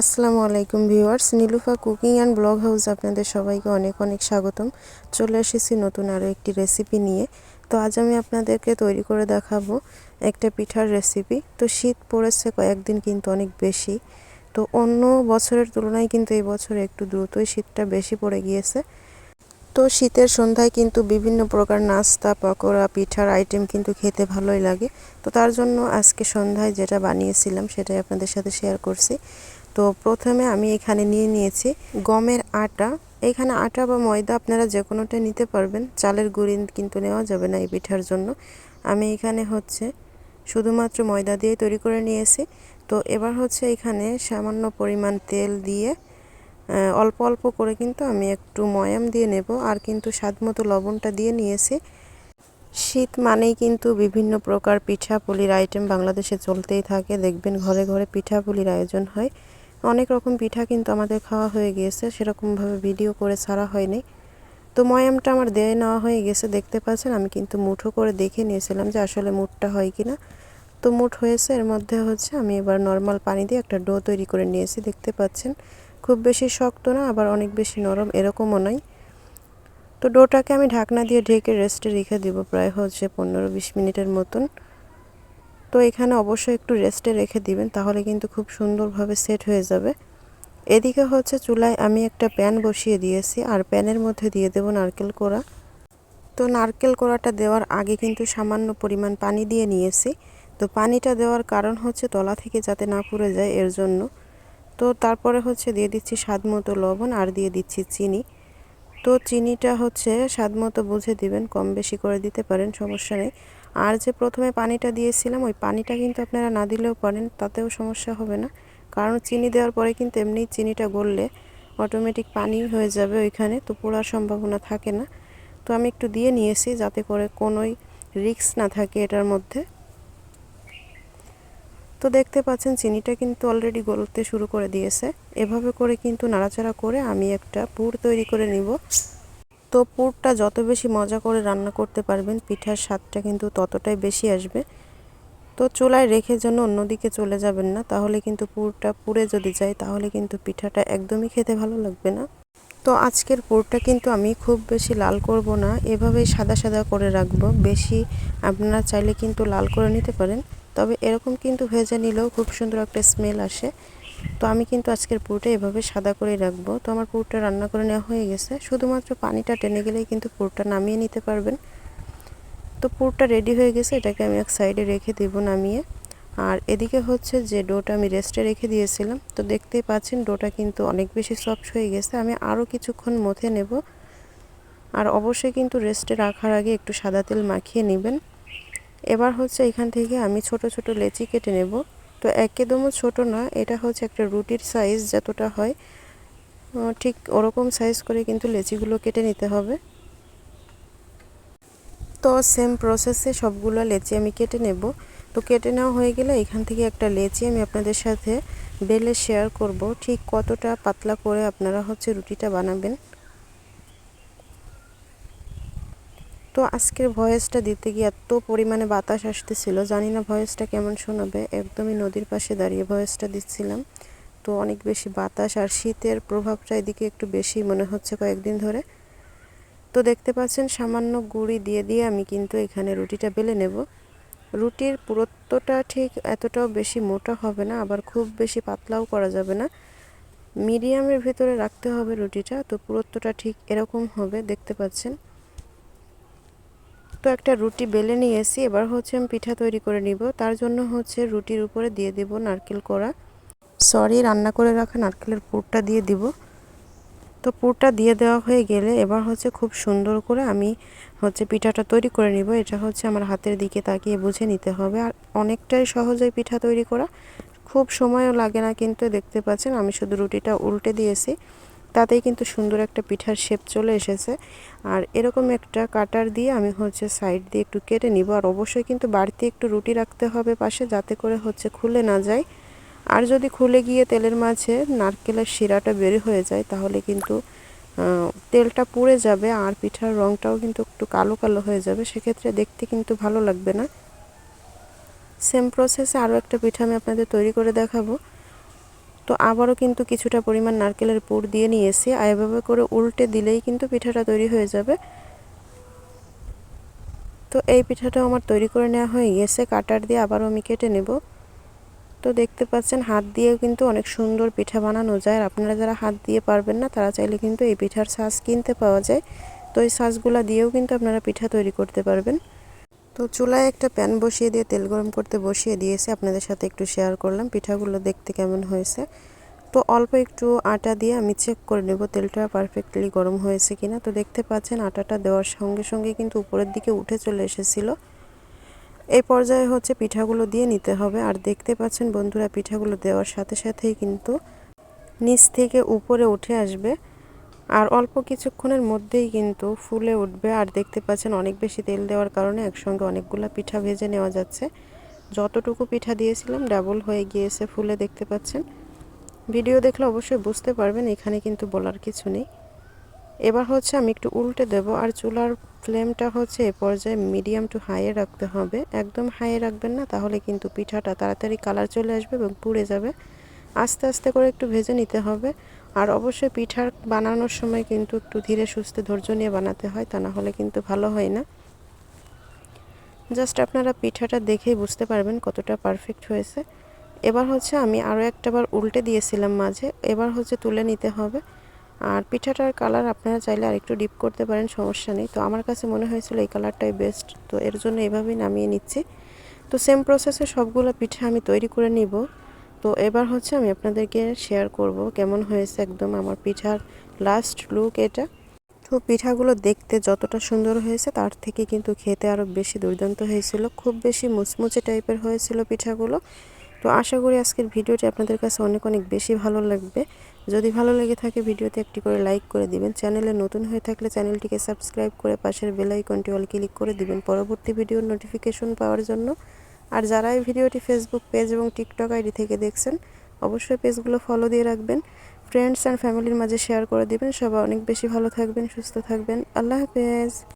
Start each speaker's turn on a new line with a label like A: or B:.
A: আসসালামু আলাইকুম viewers, Nilufa cooking and blog house আপনাদের সবাইকে অনেক অনেক স্বাগতম। চলে এসেছি নতুন আরও একটি রেসিপি নিয়ে। তো আজ আমি আপনাদেরকে তৈরি করে দেখাবো একটা পিঠার রেসিপি তো শীত পড়েছে কয়েকদিন কিন্তু অনেক বেশি। তো অন্য বছরের তুলনায় কিন্তু এই বছর একটু দ্রুতই শীতটা বেশি পড়ে গিয়েছে। তো শীতের সন্ধ্যায় কিন্তু বিভিন্ন প্রকার নাস্তা, পকোড়া, পিঠার আইটেম কিন্তু খেতে ভালোই লাগে। তো তার জন্য আজকে সন্ধ্যায় যেটা বানিয়েছিলাম সেটাই আপনাদের সাথে শেয়ার করছি। তো প্রথমে আমি এখানে নিয়ে নিয়েছি গমের আটা। এখানে আটা বা ময়দা আপনারা যে কোনোটা নিতে পারবেন, চালের গুঁড়ি কিন্তু নেওয়া যাবে না এই পিঠার জন্য। আমি এখানে হচ্ছে শুধুমাত্র ময়দা দিয়ে তৈরি করে নিয়েছি। তো এবার হচ্ছে এখানে সামান্য পরিমাণ তেল দিয়ে অল্প অল্প করে কিন্তু আমি একটু ময়াম দিয়ে নেব। আর কিন্তু স্বাদ মতো লবণটা দিয়ে নিয়েছি। শীত মানেই কিন্তু বিভিন্ন প্রকার পিঠা পুলির আইটেম বাংলাদেশে চলতেই থাকে। দেখবেন ঘরে ঘরে পিঠা পুলির আয়োজন হয়। অনেক রকম পিঠা কিন্তু আমাদের খাওয়া হয়ে গিয়েছে। সেরকমভাবে ভিডিও করে ছাড়া হয়নি। তো ময়ামটা আমার দেয় নেওয়া হয়ে গেছে দেখতে পাচ্ছেন, আমি কিন্তু মুঠো করে দেখে নিয়েছিলাম যে আসলে মুঠটা হয় কি না। তো মুঠ হয়েছে। এর মধ্যে হচ্ছে আমি এবার নর্মাল পানি দিয়ে একটা ডো তৈরি করে নিয়েছি। দেখতে পাচ্ছেন খুব বেশি শক্ত না, আবার অনেক বেশি নরম এরকমও নয় তো ডোটাকে আমি ঢাকনা দিয়ে ঢেকে রেস্টে রেখে দিব প্রায় হচ্ছে পনেরো বিশ মিনিটের মতন। তো এখানে অবশ্যই একটু রেস্টে রেখে দিবেন, তাহলে কিন্তু খুব সুন্দরভাবে সেট হয়ে যাবে। এদিকে হচ্ছে চুলায় আমি একটা প্যান বসিয়ে দিয়েছি, আর প্যানের মধ্যে দিয়ে দেব নারকেল কোড়া। তো নারকেল কোড়াটা দেওয়ার আগে কিন্তু সামান্য পরিমাণ পানি দিয়ে নিয়েছি। তো পানিটা দেওয়ার কারণ হচ্ছে তলা থেকে যাতে না পুড়ে যায়, এর জন্য। তো তারপরে হচ্ছে দিয়ে দিচ্ছি স্বাদ মতো লবণ আর দিয়ে দিচ্ছি চিনি। তো চিনিটা হচ্ছে স্বাদ মতো বুঝে দিবেন, কম বেশি করে দিতে পারেন, সমস্যা নেই। আর যে প্রথমে পানিটা দিয়েছিলাম, ওই পানিটা কিন্তু আপনারা না দিলেও পারেন, তাতেও সমস্যা হবে না। কারণ চিনি দেওয়ার পরে কিন্তু এমনিই চিনিটা গললে অটোমেটিক পানি হয়ে যাবে ওইখানে, তো পোড়ার সম্ভাবনা থাকে না। তো আমি একটু দিয়ে নিয়েছি যাতে করে কোনোই রিক্স না থাকে এটার মধ্যে। তো দেখতে পাচ্ছেন, চিনিটা কিন্তু অলরেডি গলতে শুরু করে দিয়েছে। এভাবে করে কিন্তু নাড়াচাড়া করে আমি একটা পুর তৈরি করে নিব। তো পুরটা যত বেশি মজা করে রান্না করতে পারবেন, পিঠার স্বাদটা কিন্তু ততটাই বেশি আসবে। তো চুলায় রেখে জন্য অন্যদিকে চলে যাবেন না, তাহলে কিন্তু পুরটা পুড়ে যদি যায়, তাহলে কিন্তু পিঠাটা একদমই খেতে ভালো লাগবে না। তো আজকের পুরটা কিন্তু আমি খুব বেশি লাল করব না, এভাবেই সাদা সাদা করে রাখব। বেশি আপনারা চাইলে কিন্তু লাল করে নিতে পারেন। তবে এরকম কিন্তু ভেজে নিলেও খুব সুন্দর একটা স্মেল আসে। তো আমি কিন্তু আজকের পুরটা এভাবে সাদা করে রাখব। তো আমার পুরটা রান্না করে নেওয়া হয়ে গেছে। শুধুমাত্র পানিটা টেনে গেলেই কিন্তু পুরটা নামিয়ে নিতে পারবেন। তো পুরটা রেডি হয়ে গেছে। এটাকে আমি এক সাইডে রেখে দেবো নামিয়ে। আর এদিকে হচ্ছে যে ডোটা আমি রেস্টে রেখে দিয়েছিলাম। তো দেখতেই পাচ্ছেন, ডোটা কিন্তু অনেক বেশি সফট হয়ে গেছে। আমি আরও কিছুক্ষণ মথে নেব। আর অবশ্যই কিন্তু রেস্টে রাখার আগে একটু সাদা তেল মাখিয়ে নেবেন। এবার হচ্ছে এখান থেকে আমি ছোট ছোট লেচি কেটে নেব। তো একদমও ছোট না, এটা হচ্ছে একটা রুটির সাইজ যতটা হয় ঠিক ওরকম সাইজ করে কিন্তু লেচিগুলো কেটে নিতে হবে। তো সেম প্রসেসে সবগুলো লেচি আমি কেটে নেব। তো কেটে নেওয়া হয়ে গেলে এখান থেকে একটা লেচি আমি আপনাদের সাথে বেলে শেয়ার করব। ঠিক কতটা পাতলা করে আপনারা হচ্ছে রুটিটা বানাবেন। তো আজকের ভয়েসটা দিতে গিয়ে এত পরিমাণে বাতাস আসতেছিল, জানি না ভয়েসটা কেমন শোনাবে। একদমই নদীর পাশে দাঁড়িয়ে ভয়েসটা দিচ্ছিলাম। তো অনেক বেশি বাতাস আর শীতের প্রভাবটা এদিকে একটু বেশি মনে হচ্ছে কয়েকদিন ধরে। তো দেখতে পাচ্ছেন, সামান্য গুঁড়ি দিয়ে দিয়ে আমি কিন্তু এখানে রুটিটা বেলে নেব। রুটির পুরুত্বটা ঠিক এতটাও বেশি মোটা হবে না, আবার খুব বেশি পাতলাও করা যাবে না। মিডিয়ামের ভেতরে রাখতে হবে রুটিটা, তো পুরুত্বটা ঠিক এরকম হবে, দেখতে পাচ্ছেন। তো একটা রুটি বেলে নিয়েছি এবার হচ্ছে আমি পিঠা তৈরি করে নিব। তার জন্য হচ্ছে রুটির উপরে দিয়ে দেব নারকেল করা সরি, রান্না করে রাখা নারকেলের পুরটা দিয়ে দিব। তো পুরটা দিয়ে দেওয়া হয়ে গেলে এবার হচ্ছে খুব সুন্দর করে আমি হচ্ছে পিঠাটা তৈরি করে নিব। এটা হচ্ছে আমার হাতের দিকে তাকিয়ে বুঝে নিতে হবে। আর অনেকটাই সহজে পিঠা তৈরি করা। খুব সময়ও লাগে না, কিন্তু দেখতে পাচ্ছেন আমি শুধু রুটিটা উল্টে দিয়েছি। তাতেই কিন্তু সুন্দর একটা পিঠার শেপ চলে এসেছে। আর এরকম একটা কাটার দিয়ে আমি হচ্ছে সাইড দিয়ে একটু কেটে নিব। আর অবশ্যই কিন্তু বাড়তি একটু রুটি রাখতে হবে পাশে, যাতে করে হচ্ছে খুলে না যায়। আর যদি খুলে গিয়ে তেলের মাঝে নারকেলের শিরাটা বের হয়ে যায়, তাহলে কিন্তু তেলটা পুড়ে যাবে আর পিঠার রঙটাও কিন্তু একটু কালো কালো হয়ে যাবে। সেক্ষেত্রে দেখতে কিন্তু ভালো লাগবে না। সেম প্রসেসে আরও একটা পিঠা আমি আপনাদের তৈরি করে দেখাবো। তো আবারও কিন্তু কিছুটা পরিমাণ নারকেলের পুর দিয়ে নিয়েছি। আর এভাবে করে উল্টে দিলেই কিন্তু পিঠাটা তৈরি হয়ে যাবে। তো এই পিঠাটা আমার তৈরি করে নেওয়া হয়ে গেছে। কাটার দিয়ে আবারও আমি কেটে নেব। তো দেখতে পাচ্ছেন, হাত দিয়েও কিন্তু অনেক সুন্দর পিঠা বানানো যায়। আর আপনারা যারা হাত দিয়ে পারবেন না, তারা চাইলে কিন্তু এই পিঠার সাজ কিনতে পাওয়া যায়। তো এই সাজগুলো দিয়েও কিন্তু আপনারা পিঠা তৈরি করতে পারবেন। তো চুলায় একটা প্যান বসিয়ে দিয়ে তেল গরম করতে বসিয়ে দিয়েছি। আপনাদের সাথে একটু শেয়ার করলাম পিঠাগুলো দেখতে কেমন হয়েছে। তো অল্প একটু আটা দিয়ে আমি চেক করে নেব তেলটা পারফেক্টলি গরম হয়েছে কিনা। তো দেখতে পাচ্ছেন আটাটা দেওয়ার সঙ্গে সঙ্গে কিন্তু উপরের দিকে উঠে চলে এসেছিল। এই পর্যায়ে হচ্ছে পিঠাগুলো দিয়ে নিতে হবে। আর দেখতে পাচ্ছেন বন্ধুরা, পিঠাগুলো দেওয়ার সাথে সাথেই কিন্তু নিচ থেকে উপরে উঠে আসবে। আর অল্প কিছুক্ষণের মধ্যেই কিন্তু ফুলে উঠবে। আর দেখতে পাচ্ছেন অনেক বেশি তেল দেওয়ার কারণে একসঙ্গে অনেকগুলো পিঠা ভেজে নেওয়া যাচ্ছে। যতটুকু পিঠা দিয়েছিলাম, ডাবল হয়ে গিয়েছে ফুলে, দেখতে পাচ্ছেন। ভিডিও দেখলে অবশ্যই বুঝতে পারবেন, এখানে কিন্তু বলার কিছু নেই। এবার হচ্ছে আমি একটু উল্টে দেব। আর চুলার ফ্লেমটা হচ্ছে এ পর্যায়ে মিডিয়াম টু হাইয়ে রাখতে হবে। একদম হাইয়ে রাখবেন না, তাহলে কিন্তু পিঠাটা তাড়াতাড়ি কালার চলে আসবে এবং পুড়ে যাবে। আস্তে আস্তে করে একটু ভেজে নিতে হবে। আর অবশ্যই পিঠার বানানোর সময় কিন্তু একটু ধীরে সুস্থে ধৈর্য নিয়ে বানাতে হয়, তা না হলে কিন্তু ভালো হয় না। জাস্ট আপনারা পিঠাটা দেখেই বুঝতে পারবেন কতটা পারফেক্ট হয়েছে। এবার হচ্ছে আমি আরও একটাবার উল্টে দিয়েছিলাম মাঝে, এবার হচ্ছে তুলে নিতে হবে। আর পিঠাটার কালার আপনারা চাইলে আরেকটু ডিপ করতে পারেন, সমস্যা নেই। তো আমার কাছে মনে হয়েছিল এই কালারটাই বেস্ট তো এর জন্য এভাবেই নামিয়ে নিচ্ছি। তো সেম প্রসেসে সবগুলো পিঠা আমি তৈরি করে নিব। তো এবার হচ্ছে আমি আপনাদেরকে শেয়ার করব কেমন হয়েছে একদম আমার পিঠার লাস্ট লুক এটা। তো পিঠাগুলো দেখতে যতটা সুন্দর হয়েছে তার থেকে কিন্তু খেতে আরও বেশি দুর্দান্ত হয়েছিল। খুব বেশি মুচমুচে টাইপের হয়েছিল পিঠাগুলো। তো আশা করি আজকের ভিডিওটি আপনাদের কাছে অনেক অনেক বেশি ভালো লাগবে। যদি ভালো লেগে থাকে ভিডিওতে একটি করে লাইক করে দিবেন। চ্যানেলে নতুন হয়ে থাকলে চ্যানেলটিকে সাবস্ক্রাইব করে পাশের বেল আইকনটি অল ক্লিক করে দিবেন। পরবর্তী ভিডিওর নোটিফিকেশন পাওয়ার জন্য। আর যারা এই ভিডিওটি ফেসবুক পেজ এবং টিকটক আইডি থেকে দেখছেন, অবশ্যই পেজগুলো ফলো দিয়ে রাখবেন। ফ্রেন্ডস অ্যান্ড ফ্যামিলির মাঝে শেয়ার করে দিবেন। সবাই অনেক বেশি ভালো থাকবেন, সুস্থ থাকবেন। আল্লাহ হাফেজ।